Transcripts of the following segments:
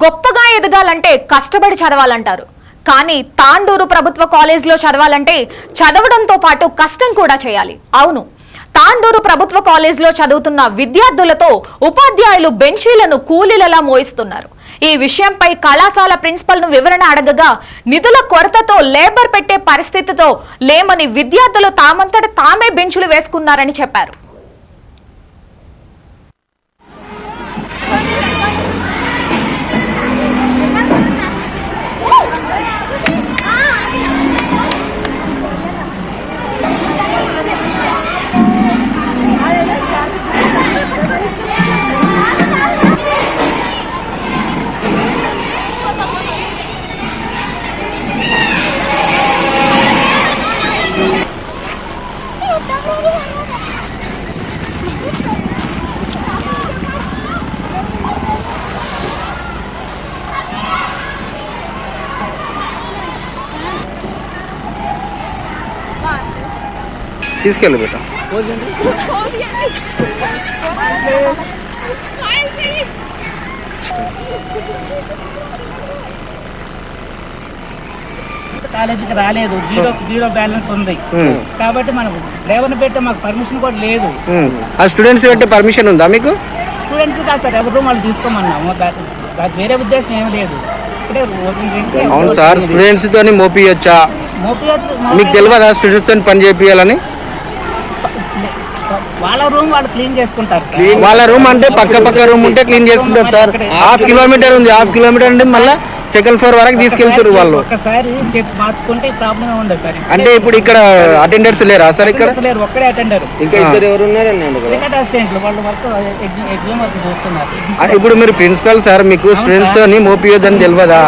గొప్పగా ఎదగాలంటే కష్టపడి చదవాలంటారు. కానీ తాండూరు ప్రభుత్వ కాలేజీలో చదవాలంటే చదవడంతో పాటు కష్టం కూడా చేయాలి. అవును తాండూరు ప్రభుత్వ కాలేజీలో చదువుతున్న విద్యార్థులతో ఉపాధ్యాయులు బెంచీలను కూలీలలా మోయిస్తున్నారు. ఈ విషయంపై కళాశాల ప్రిన్సిపల్ను వివరణ అడగగా నిధుల కొరతతో లేబర్ పెట్టే పరిస్థితితో లేమని విద్యార్థులు తామంతట తామే బెంచులు వేసుకున్నారని చెప్పారు. తీసుకెళ్ళు బేట. కాలేజీకి రాలేదు. జీరో జీరో బ్యాలెన్స్ ఉంది. కాబట్టి మనకు డ్రైవర్ని పెట్టే మాకు పర్మిషన్ కూడా లేదు. ఆ స్టూడెంట్స్ పెట్టే పర్మిషన్ ఉందా మీకు? స్టూడెంట్స్ కాదు సార్? ఎవరు వాళ్ళు తీసుకోమన్నాము. దానికి వేరే ఉద్దేశం ఏమి లేదు. అవును సార్ స్టూడెంట్స్ తోని మోపియొచ్చా? మోపియొచ్చు మీకు తెలియదా స్టూడెంట్స్ తోని పని చేపియాలని వాళ్ళ రూమ్ వాళ్ళు క్లీన్ చేసుకుంటారు సార్. వాళ్ళ రూమ్ అంటే పక్క పక్క రూమ్ ఉంటే క్లీన్ చేసుకుంటారు సార్. హాఫ్ కిలోమీటర్ ఉంది హాఫ్ కిలోమీటర్ అంటే మళ్ళీ సెకండ్ ఫ్లోర్ వరకు తీసుకెళ్తారు వాళ్ళు. అంటే ఇప్పుడు ఇక్కడ అటెండర్స్ లేరా సార్ ఇక్కడ? ఒక్కడే అటెండర్ ఇంకా ఇద్దరు ఎవరు ఇప్పుడు మీరు ప్రిన్సిపల్ సార్ మీకు స్టూడెంట్స్ తోని మోపియొద్దని తెలియదా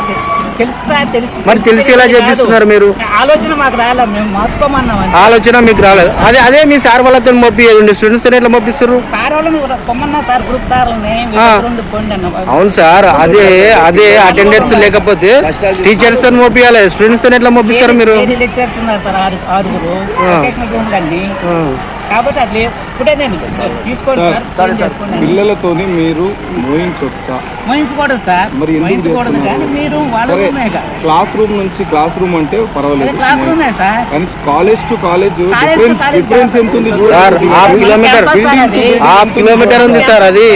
తెలుసు సార్ తెలుసు మరి తెలిసి ఎలా చేపిస్తున్నారు మీరు? ఆలోచన మాకు రాలే మేము మార్చుకోమన్నాం. ఆలోచన మీకు రాలేదు. అదే అదే మీ సార్ వాళ్ళతో మోపియండి స్టూడెంట్స్ తోని ఎట్లా మోపిస్తారు సార్ వాళ్ళని కూడా పొమ్మన్నా సార్ గ్రూప్ అన్న అవును సార్ అదే అదే అటెండెన్స్ లేకపోతే టీచర్స్తో మోపియాలి. స్టూడెంట్స్తో ఎట్లా మోపిస్తారు మీరు? లెక్చర్స్ ఉన్నారు సార్ ఆరు ఆరుగురు. కాబట్టి అది లేదు. తీసుకోండి సార్. పిల్లలతోని మీరు మోయించొచ్చా? మోయించకూడదు సార్. మరి ఎందుకు మోయించకూడదు? కానీ మీరు వాళ్ళ క్లాస్ రూమ్ నుంచి క్లాస్ రూమ్ అంటే పర్వాలేదు. క్లాస్ రూమే సార్. కానీ కాలేజ్ టు కాలేజ్ డిఫరెన్స్ ఎంత ఉంది sir half kilometre. Half kilometre ఉంది? సార్ అది.